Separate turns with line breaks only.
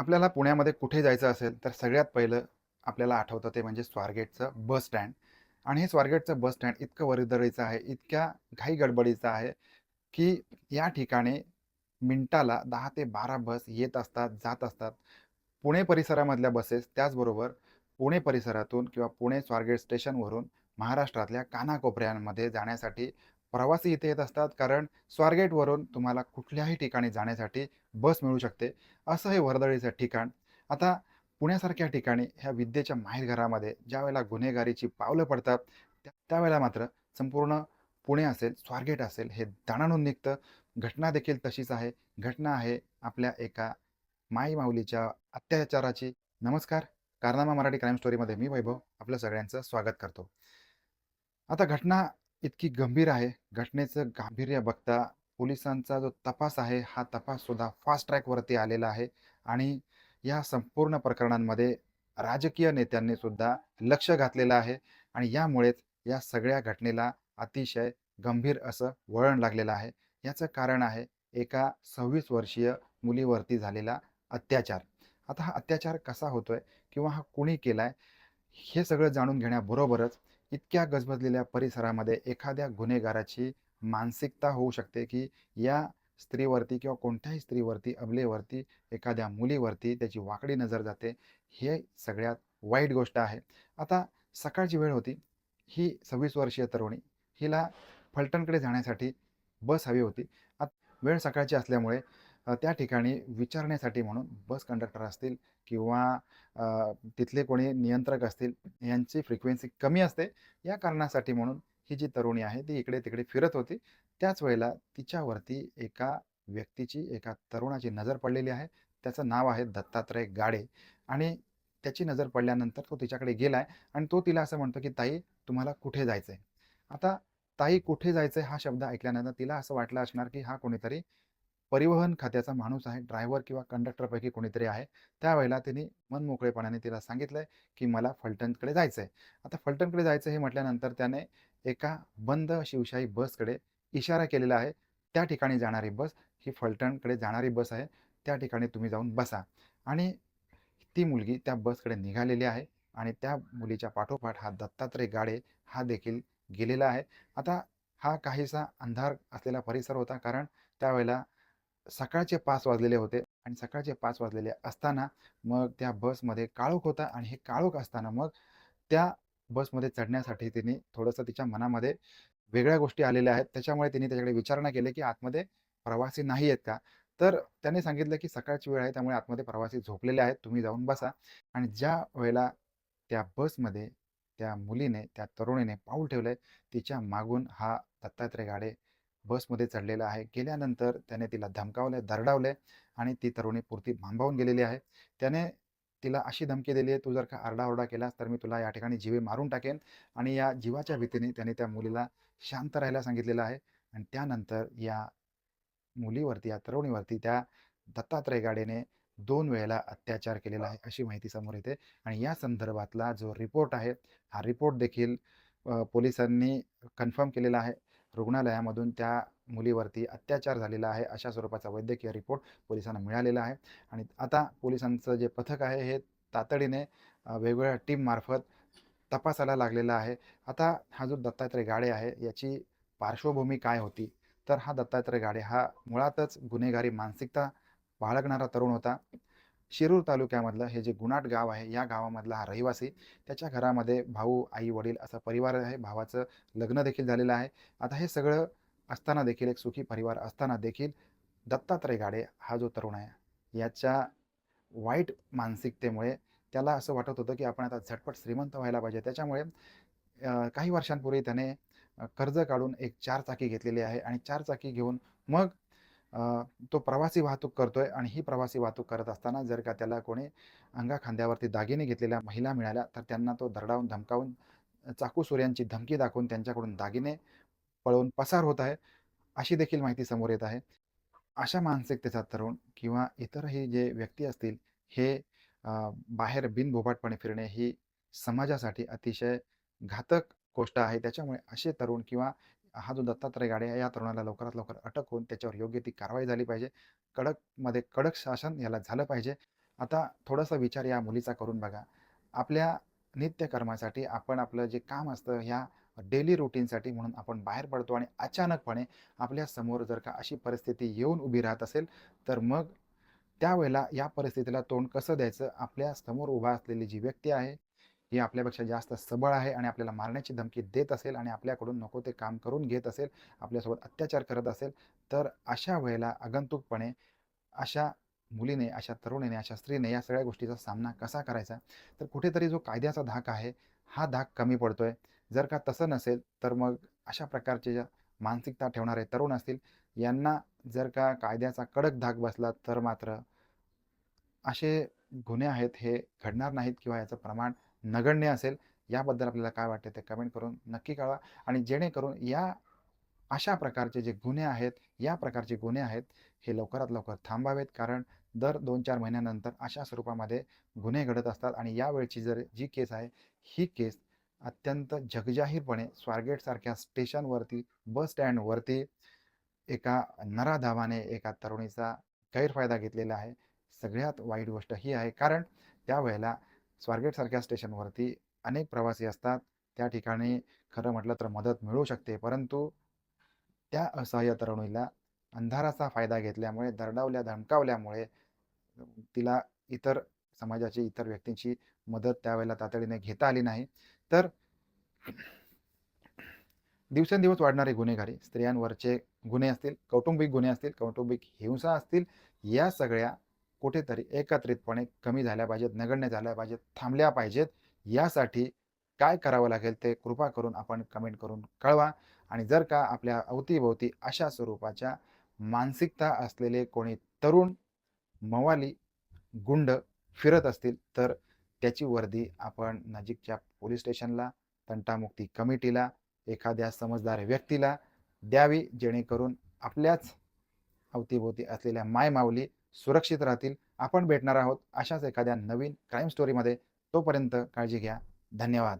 आपल्याला पुण्यामध्ये कुठे जायचं असेल तर सगळ्यात पहिलं आपल्याला आठवतं ते म्हणजे स्वारगेटचं बस स्टँड. आणि हे स्वारगेटचं बस स्टँड इतकं वर्दळीचं आहे इतक्या घाई गडबडीचं आहे की या ठिकाणी मिनटाला दहा ते बारा बस येत असतात जात असतात. पुणे परिसरामधल्या बसेस त्याचबरोबर पुणे परिसरातून किंवा पुणे स्वारगेट स्टेशनवरून महाराष्ट्रातल्या कानाकोपऱ्यांमध्ये जाण्यासाठी प्रवासी इथे येत असतात कारण स्वारगेटवरून तुम्हाला कुठल्याही ठिकाणी जाण्यासाठी बस मिळू शकते. असं हे वर्दळीचं ठिकाण. आता पुण्यासारख्या ठिकाणी ह्या विद्येच्या माहेरघरामध्ये ज्या वेळेला गुन्हेगारीची पावलं पडतात त्या त्यावेळेला मात्र संपूर्ण पुणे असेल स्वारगेट असेल हे दणाणून निघतं. घटना देखील तशीच आहे. घटना आहे आपल्या एका माई माऊलीच्या अत्याचाराची. नमस्कार. कारनामा मराठी क्राईम स्टोरीमध्ये मी वैभव आपलं सगळ्यांचं स्वागत करतो. आता घटना इतकी गंभीर आहे. घटनेचं गांभीर्य बघता पोलिसांचा जो तपास आहे हा तपास सुद्धा फास्ट ट्रॅकवरती आलेला आहे आणि या संपूर्ण प्रकरणांमध्ये राजकीय नेत्यांनी सुद्धा लक्ष घातलेलं आहे आणि यामुळेच या सगळ्या घटनेला अतिशय गंभीर असं वळण लागलेलं आहे. याचं कारण आहे एका सव्वीस वर्षीय मुलीवरती झालेला अत्याचार. आता हा अत्याचार कसा होतोय किंवा हा कुणी केलाय हे सगळं जाणून घेण्याबरोबरच इतक्या गजबजलेल्या परिसरामध्ये एखाद्या गुन्हेगाराची मानसिकता होऊ शकते की या स्त्रीवरती किंवा कोणत्याही स्त्रीवरती अबलेवरती एखाद्या मुलीवरती त्याची वाकडी नजर जाते हे सगळ्यात वाईट गोष्ट आहे. आता सकाळची वेळ होती. ही सव्वीस वर्षीय तरुणी हिला फलटणकडे जाण्यासाठी बस हवी होती. आता वेळ सकाळची असल्यामुळे त्या ठिकाणी विचारण्यासाठी म्हणून बस कंडक्टर असतील किंवा तिथले कोणी नियंत्रक असतील यांची फ्रिक्वेन्सी कमी असते. या कारणासाठी म्हणून ही जी तरुणी आहे ती इकडे तिकडे फिरत होती. त्याच वेळेला तिच्यावरती एका व्यक्तीची एका तरुणाची नजर पडलेली आहे. त्याचं नाव आहे दत्तात्रय गाडे. आणि त्याची नजर पडल्यानंतर तो तिच्याकडे गेलाय आणि तो तिला असं म्हणतो की ताई तुम्हाला कुठे जायचंय? आता ताई कुठे जायचंय? हा शब्द ऐकल्यानंतर तिला असं वाटलं असणार की हा कोणीतरी परिवहन खात्याचा माणूस आहे ड्रायव्हर किंवा कंडक्टरपैकी कोणीतरी आहे त्यावेळेला तिने मनमोकळेपणाने तिला सांगितलंय की मला फलटणकडे जायचं आहे आता फलटणकडे जायचं हे म्हटल्यानंतर त्याने एका बंद शिवशाही बसकडे इशारा केलेला आहे त्या ठिकाणी जाणारी बस ही फलटणकडे जाणारी बस आहे त्या ठिकाणी तुम्ही जाऊन बसा. आणि ती मुलगी त्या बसकडे निघालेली आहे आणि त्या मुलीच्या पाठोपाठ हा दत्तात्रय गाडे हा देखील गेलेला आहे. आता हा काहीसा अंधार असलेला परिसर होता कारण त्यावेळेला सकाळचे पाच वाजलेले होते आणि सकाळचे पाच वाजलेले असताना मग त्या बसमध्ये काळोख होता आणि हे काळोख असताना मग त्या बसमध्ये चढण्यासाठी तिने थोडंसं तिच्या मनामध्ये वेगळ्या गोष्टी आलेल्या आहेत. त्याच्यामुळे तिने त्याच्याकडे विचारणा केली की आतमध्ये प्रवासी नाही आहेत का? तर त्याने सांगितलं की सकाळची वेळ आहे त्यामुळे आतमध्ये प्रवासी झोपलेले आहेत. तुम्ही जाऊन बसा. आणि ज्या वेळेला त्या बसमध्ये त्या मुलीने त्या तरुणीने पाऊल ठेवलंय तिच्या मागून हा दत्तात्रय गाडे बसमध्ये चढलेला आहे. गेल्यानंतर त्याने तिला धमकावले दरडावलंय आणि ती तरुणी पुरती भांबावून गेलेली आहे. त्याने तिला अशी धमकी दिली आहे तू जर का आरडाओरडा केलास तर मी तुला या ठिकाणी जीवे मारून टाकेन आणि या जीवाच्या भीतीने त्याने त्या मुलीला शांत राहायला सांगितलेलं आहे. आणि त्यानंतर या मुलीवरती या तरुणीवरती त्या दत्तात्रय गाडेने दोन वेळेला अत्याचार केलेला आहे अशी माहिती समोर येते. आणि या संदर्भातला जो रिपोर्ट आहे हा रिपोर्ट देखील पोलिसांनी कन्फर्म केलेला आहे. रुग्णालयामधून त्या मुलीवरती अत्याचार झालेला आहे अशा स्वरूपाचा वैद्यकीय रिपोर्ट पोलिसांना मिळालेला आहे. आणि आता पोलिसांचं जे पथक आहे हे तातडीने वेगवेगळ्या टीममार्फत तपासाला लागलेला आहे. आता हा जो दत्तात्रय गाडे आहे याची पार्श्वभूमी काय होती? तर हा दत्तात्रय गाडे हा मुळातच गुन्हेगारी मानसिकता बाळगणारा तरुण होता. शिरूर तालुक्यामधलं हे जे गुणाट गाव आहे या गावामधला हा रहिवासी त्याच्या घरामध्ये भाऊ आई वडील असा परिवार आहे. भावाचं लग्न देखील झालेलं आहे. आता हे सगळं असताना देखील एक सुखी परिवार असताना देखील दत्तात्रय गाडे हा जो तरुण आहे याच्या वाईट मानसिकतेमुळे त्याला असं वाटत होतं की आपण आता झटपट श्रीमंत व्हायला पाहिजे. त्याच्यामुळे काही वर्षांपूर्वी त्याने कर्ज काढून एक चार चाकी घेतलेली आहे आणि चार चाकी घेऊन मग तो प्रवासी वाहतूक करतोय आणि ही प्रवासी वाहतूक करत असताना जर का त्याला कोणी अंगा खांद्यावरती दागिने घेतलेल्या महिला मिळाल्या तर त्यांना तो दरडावून धमकावून चाकू सूर्यांची धमकी दाखवून त्यांच्याकडून दागिने पळवून पसार होत आहे अशी देखील माहिती समोर येत आहे. अशा मानसिकतेचा तरुण किंवा इतरही जे व्यक्ती असतील हे बाहेर बिनभोभाटपणे फिरणे ही समाजासाठी अतिशय घातक गोष्ट आहे. त्याच्यामुळे असे तरुण किंवा हा जो दत्तात्रय गाडे आहे या तरुणाला लवकरात लवकर अटक होऊन त्याच्यावर योग्य ती कारवाई झाली पाहिजे कडकमध्ये कडक शासन याला झालं पाहिजे आता थोडासा विचार या मुलीचा करून बघा. आपल्या नित्यकर्मासाठी आपण आपलं जे काम असतं ह्या डेली रुटीनसाठी म्हणून आपण बाहेर पडतो आणि अचानकपणे आपल्यासमोर जर का अशी परिस्थिती येऊन उभी राहत असेल, तर मग त्यावेळेला या परिस्थितीला तोंड कसं द्यायचं? आपल्यासमोर उभा असलेली जी व्यक्ती आहे, ही आपल्यापेक्षा जास्त सबळ आहे आणि आपल्याला मारण्याची धमकी देत असेल आणि आपल्याकडून नको ते काम करून घेत असेल, आपल्यासोबत अत्याचार करत असेल, तर अशा वेळेला आगंतुकपणे अशा मुलीने, अशा तरुणीने, अशा स्त्रीने या सगळ्या गोष्टीचा सामना कसा करायचा? तर कुठेतरी जो कायद्याचा धाक आहे, हा धाक कमी पडतोय. जर का तसं नसेल, तर मग अशा प्रकारचे ज्या मानसिकता ठेवणारे तरुण असतील, यांना जर का कायद्याचा कडक धाक बसला, तर मात्र असे गुन्हे आहेत हे घडणार नाहीत किंवा याचं प्रमाण नगण्य असेल. याबद्दल आपल्याला काय वाटते ते कमेंट करून नक्की कळवा आणि जेणेकरून या अशा प्रकारचे जे गुन्हे आहेत, या प्रकारचे गुन्हे आहेत, हे लवकरात लवकर थांबावेत. कारण दर 2-4 महिन्यानंतर अशा स्वरूपामध्ये गुन्हे घडत असतात आणि यावेळची जर जी केस आहे, ही केस अत्यंत जगजाहीरपणे स्वारगेटसारख्या स्टेशनवरती, बस स्टँडवरती एका नराधावाने एका तरुणीचा गैरफायदा घेतलेला आहे. सगळ्यात वाईट गोष्ट ही आहे, कारण त्यावेळेला स्वारगेटसारख्या स्टेशनवरती अनेक प्रवासी असतात. त्या ठिकाणी खरं म्हटलं तर मदत मिळू शकते, परंतु त्या असहाय्य तरुणीला अंधाराचा फायदा घेतल्यामुळे, दरडावल्या, धमकावल्यामुळे तिला इतर समाजाची, इतर व्यक्तींची मदत त्यावेळेला तातडीने घेता आली नाही. तर दिवसेंदिवस वाढणारे गुन्हेगारी, स्त्रियांवरचे गुन्हे असतील, कौटुंबिक गुन्हे असतील, कौटुंबिक हिंसा असतील, या सगळ्या कुठेतरी एकत्रितपणे कमी झाल्या पाहिजेत, नगण्य झाल्या पाहिजेत, थांबल्या पाहिजेत. यासाठी काय करावं लागेल ते कृपा करून आपण कमेंट करून कळवा आणि जर का आपल्या अवतीभोवती अशा स्वरूपाच्या मानसिकता असलेले कोणी तरुण, मवाली, गुंड फिरत असतील, तर त्याची वर्दी आपण नजीकच्या पोलीस स्टेशनला, तंटामुक्ती कमिटीला, एखाद्या समजदार व्यक्तीला द्यावी, जेणेकरून आपल्याच अवतीभोवती असलेल्या मायमाऊली सुरक्षित राहतील. आपण भेटणार आहोत अशाच एखाद्या नवीन क्राईम स्टोरीमध्ये. तोपर्यंत काळजी घ्या. धन्यवाद.